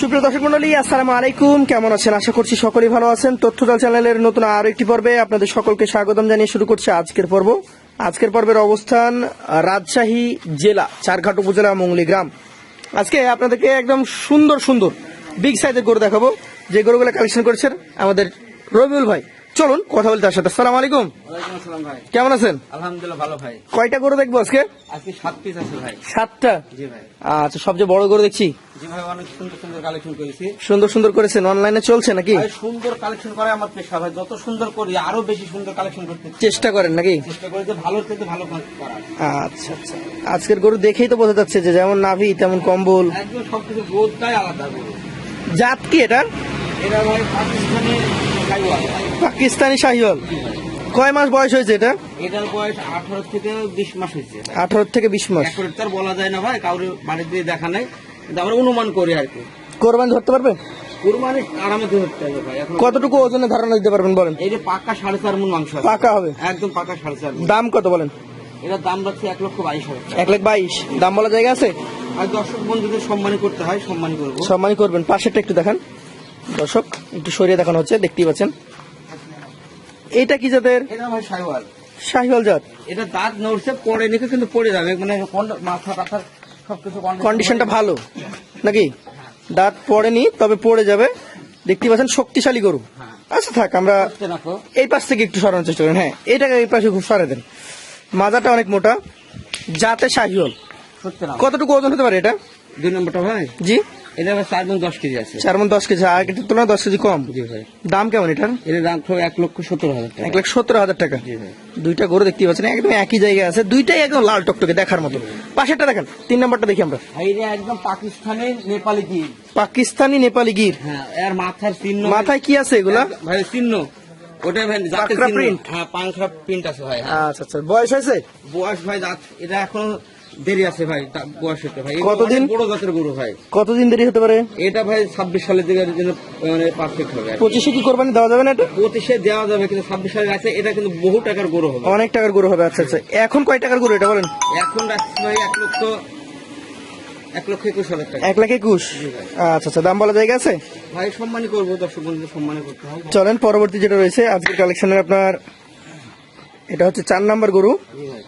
সুপ্রিয় দর্শক মন্ডলী, আসসালামু আলাইকুম। কেমন আছেন? আশা করছি সকলেই ভালো আছেন। তথ্যজাল চ্যানেলের নতুন আরও একটি পর্বে আপনাদের সকলকে স্বাগতম জানিয়ে শুরু করছে আজকের পর্ব। আজকের পর্বের অবস্থান রাজশাহী জেলা, চারঘাট উপজেলা মঙ্গলি গ্রাম। আজকে আপনাদেরকে একদম সুন্দর সুন্দর বিগ সাইজের গরু দেখাবো। যে গরুগুলো কালেকশন করেছেন আমাদের রবিউল ভাই। চলুন কথা বলতে তার সাথে আসসালামু আলাইকুম। ভাই। কেমন আছেন? আলহামদুলিল্লাহ ভালো ভাই। কয়টা গরু দেখব আজকে? আজকে সাত পিস আছে ভাই। সাতটা? জি ভাই। আচ্ছা সবচেয়ে বড় গরু দেখছি। জি ভাই অনেক সুন্দর সুন্দর কালেকশন করেছি। সুন্দর সুন্দর করেছেন অনলাইনে চলছে নাকি? সুন্দর কালেকশন করে আমার পেশা ভাই। যত সুন্দর করি আরও বেশি সুন্দর কালেকশন করতে চেষ্টা করেন নাকি? চেষ্টা করি যে ভালোর থেকে ভালো করার। আচ্ছা আচ্ছা। আজকের গরু দেখেই তো বোঝা যাচ্ছে যে যেমন নাভি তেমন কম্বল। একদম সবকিছু বোধটাই আলাদা গরু। জাত কি এটা এটা ভাই পাকিস্তানি সাইওয়াল ভাই। পাকিস্তানি শাহিওয়াল। কয় মাস বয়স হয়েছে এটা? এটার বয়স আঠারো থেকে বিশ মাস হয়েছে। আঠারো থেকে বিশ মাস। তার বলা যায় না ভাই কাউরে বাড়ি দিয়ে দেখা নাই। কিন্তু আমরা অনুমান করি আর কি। কোরবানি ধরতে পারবে? কুরবানি আরামে ধরতে হবে ভাই এখন কতটুকু ওজনে ধারণা দিতে পারবেন বলেন? এই যে পাকা সাড়ে চার মন মাংস। পাকা হবে। একদম পাকা সাড়ে চার দাম কত বলেন? এটার দাম রাখছে এক লক্ষ বাইশ হাজার এক লাখ বাইশ। দাম বলা জায়গা আছে? আর দর্শক বন্ধুদের সম্মানী করতে হয় সম্মানী করব। সম্মানই করবেন। পাশেরটা একটু দেখান। দর্শক একটু সরিয়ে দেখানো হচ্ছে দেখতেই পাচ্ছেন। এটা কি জাতের? শাহিওয়াল। জাত। এটা দাঁত নড়ছে পড়ে নিকে কিন্তু পড়ে যাবে। মানে মাথা টাথার সবকিছু কন্ডিশনটা ভালো নাকি? দাঁত পড়েনি তবে পড়ে যাবে। দেখতে পাচ্ছেন শক্তিশালী গরু। হ্যাঁ। আচ্ছা থাক আমরা এই পাশ থেকে একটু সরানোর চেষ্টা করেন হ্যাঁ এটাকে এই পাশে খুব সরে দেন। মাজাটা অনেক মোটা জাতে শাহিওল কতটুকু ওজন হতে পারে এটা? দুই নম্বরটা ভাই। জি? এটা চার গুণ দশ কেজি আছে। চার মন দশ কেজি আগের তুলনায় দশ কেজি কম। জি ভাই। দাম কেমন এটার? এটার দাম তো এক লক্ষ সত্তর হাজার টাকা। এক লাখ সত্তর হাজার টাকা। দুইটা গরু দেখতেই পাচ্ছেন একদম একই জায়গায় আছে দুইটাই একদম লাল টকটকে দেখার মতো। পাশেরটা দেখেন তিন নম্বরটা দেখি আমরা। এটা একদম পাকিস্তানি নেপালি কি পাকিস্তানি নেপালি গির। হ্যাঁ মাথার চিহ্ন মাথায় কি আছে এগুলা? ভাই চিহ্ন। ওটা ভাই জাতের পাকড়া চিহ্ন। print? হ্যাঁ পাংখা প্রিন্ট আছে ভাই। আচ্ছা আচ্ছা বয়স হয়েছে? বয়স ভাই এটা এখন দেরি আছে ভাই তা- বয়স হতে ভাই। কতদিন? বড় জাতের গরু ভাই। কতদিন দেরি হতে পারে? এটা ভাই ছাব্বিশ সালের দিকে জন্য মানে পারফেক্ট হবে পঁচিশে কি কোরবানি দেওয়া যাবে না এটা? পঁচিশে দেওয়া যাবে কিন্তু ছাব্বিশ সালের আছে এটা কিন্তু বহু টাকার গরু হবে। অনেক টাকার গরু হবে আচ্ছা আচ্ছা। এখন কয় টাকার গরু এটা বলেন? এখন রাখছি ভাই এক লক্ষ এক লক্ষ একুশ হাজার টাকা। এক লাখ একুশ? আচ্ছা আচ্ছা দাম বলা জায়গা আছে? ভাই সম্মানই করব দর্শক বন্ধুদের সম্মানই করতে হবে। চলেন পরবর্তী যেটা রয়েছে আজকের কালেকশনের আপনার এটা হচ্ছে চার নাম্বার গরু। ভাই।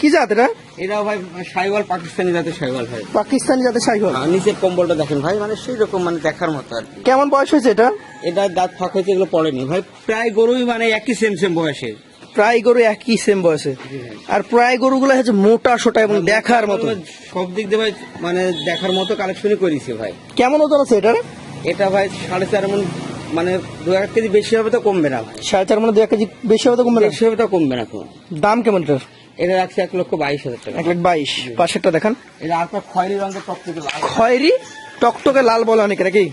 কি জাত এটা? এটা ভাই সাইওয়াল পাকিস্তানি জাতের সাইওয়াল ভাই। পাকিস্তানি জাতের সাইকেল আর নিচের কম্বলটা দেখেন ভাই মানে সেই রকম মানে দেখার মতো আর কেমন বয়স হয়েছে এটা? এটা দাঁত ফাঁক হয়েছে এগুলো পড়েনি। ভাই প্রায় গরুই মানে একই সেম সেম বয়সের। প্রায় গরু একই সেম বয়সে আর প্রায় গরুগুলো হচ্ছে মোটা সোটা এবং দেখার মতো। সব দিক দিয়ে ভাই মানে দেখার মতো কালেকশনই করেছি ভাই। কেমন ওজন আছে এটার? এটা ভাই সাড়ে চার মন মানে দু এক কেজি বেশি হবে তো কমবে না সাড়ে চার মানে দু এক কেজি বেশি হবে তো কমবে না? বেশি হবে তো কমবে না দাম কেমন এটার? এটা রাখছে এক লক্ষ বাইশ হাজার টাকা। এক লাখ বাইশ। পাশেরটা দেখান। এটা আর খয়েরি রঙের টপ থেকে লাল। খয়েরি? টকটকে লাল বলে অনেকে নাকি?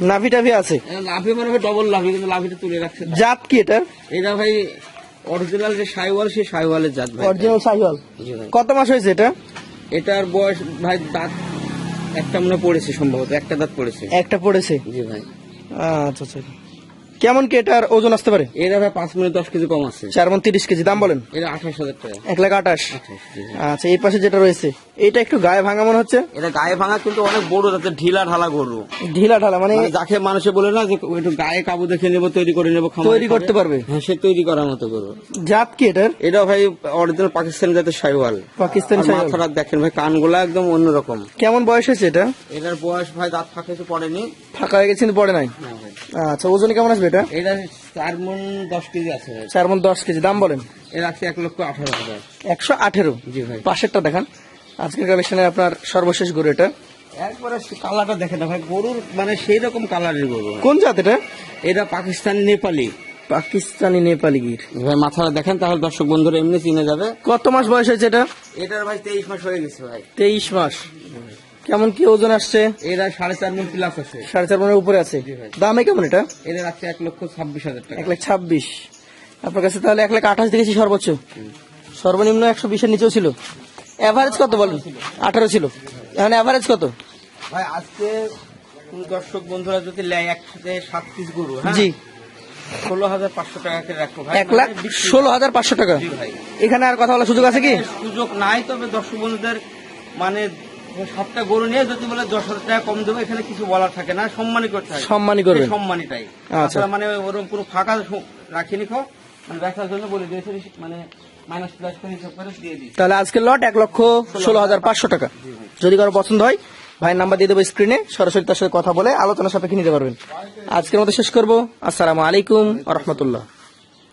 নাভি টাভি আছে? এটা লাভি মানে ভাই ডবল লাভি কিন্তু লাভিটা তুলে রাখছে। জাত কি এটার? এটা ভাই অরিজিনাল যে সাইওয়াল সেই সাইওয়ালের জাত ভাই। অরিজিনাল ভাই। কত মাস হয়েছে এটা? এটার বয়স ভাই দাঁত একটা মনে পড়েছে সম্ভবত একটা দাঁত পড়েছে। একটা পড়েছে? জি ভাই। আচ্ছা আচ্ছা। কেমন কি এটার ওজন আসতে পারে? এটা ভাই পাঁচ মিনিট দশ কেজি কম আছে। চার মন তিরিশ কেজি দাম বলেন? এটা আঠাশ হাজার টাকা। এক লাখ আঠাশ। আচ্ছা এই পাশে যেটা রয়েছে এটা একটু গায়ে ভাঙা মনে হচ্ছে? এটা গায়ে ভাঙা কিন্তু অনেক বড় যাতে ঢিলা ঢালা গরু। ঢিলা ঢালা মানে মানে যাকে মানুষে বলে না যে একটু গায়ে কাবু দেখে নেব তৈরি করে নেব তৈরি করতে পারবে? হ্যাঁ সে তৈরি করার মতো গরু। জাত কি এটার? এটা ভাই অরিজিনাল পাকিস্তান জাতের সাইওয়াল পাকিস্তান মাথাটা দেখেন ভাই কানগুলা একদম অন্যরকম। কেমন বয়স হয়েছে এটা? এটার বয়স ভাই দাঁত ফাঁকা পড়েনি। ফাঁকা হয়ে গেছে কিন্তু পড়ে নাই। আচ্ছা ওজনে কেমন আসবে? এটা? এটা চার মন দশ কেজি আছে চার মন দশ কেজি দাম বলেন? আছে এক লক্ষ আঠারো হাজার। একশো আঠেরো? জি ভাই। পাশেরটা দেখান। আজকের কালেকশনে আপনার সর্বশেষ গরু এটা। একবারে কালারটা দেখে না ভাই গরুর মানে সেই রকম কালারের গরু। কোন জাত এটা? এটা পাকিস্তানি নেপালি। পাকিস্তানি নেপালি গির। ভাই মাথাটা দেখেন তাহলে দর্শক বন্ধুরা এমনি চিনে যাবে। কত মাস বয়স হয়েছে এটা? এটার ভাই তেইশ মাস হয়ে গেছে ভাই। তেইশ মাস। কেমন কি ওজন আসছে? এরা সাড়ে চার মন প্লাস আছে। সাড়ে চার মনের উপরে আছে। দামে কেমন এটা? এটা রাখছে এক লক্ষ ছাব্বিশ হাজার টাকা। এক লাখ ছাব্বিশ। আপনার কাছে তাহলে এক লাখ আঠাশ দেখেছি সর্বোচ্চ। সর্বনিম্ন একশো বিশের নিচেও ছিল। এভারেজ কত বলুন? আঠারো ছিল। এখন এভারেজ কত? ভাই আজকে দর্শক বন্ধুরা যদি লেয় একসাথে সাত পিস গরু হ্যাঁ? জি। ষোলো হাজার পাঁচশো টাকা করে রাখব এক লাখ মানে ষোলো হাজার পাঁচশো টাকা। ভাই। এখানে আর কথা বলার সুযোগ আছে কি? সুযোগ নাই তবে দর্শক বন্ধুদের মানে সাতটা গরু নিয়ে যদি বলে দশ হাজার টাকা কম দেবো এখানে কিছু বলার থাকে না। সম্মানই করতে হয়। সম্মানই করবেন। এই আচ্ছা। মানে ওরকম কোনো ফাঁকা রাখিনি খো মানে ব্যবসার জন্য বলে দিয়েছে মানে মাইনাস প্লাস করে হিসাব করে দিয়ে দিই তাহলে আজকের লট এক লক্ষ ষোলো হাজার পাঁচশো টাকা। যদি কারও পছন্দ হয় ভাইয়ের নাম্বার দিয়ে দেবো স্ক্রিনে সরাসরি তার সাথে কথা বলে আলোচনা সাপেক্ষে নিতে পারবেন। আজকের মতো শেষ করব। আসসালামু আলাইকুম রহমতুল্লাহ।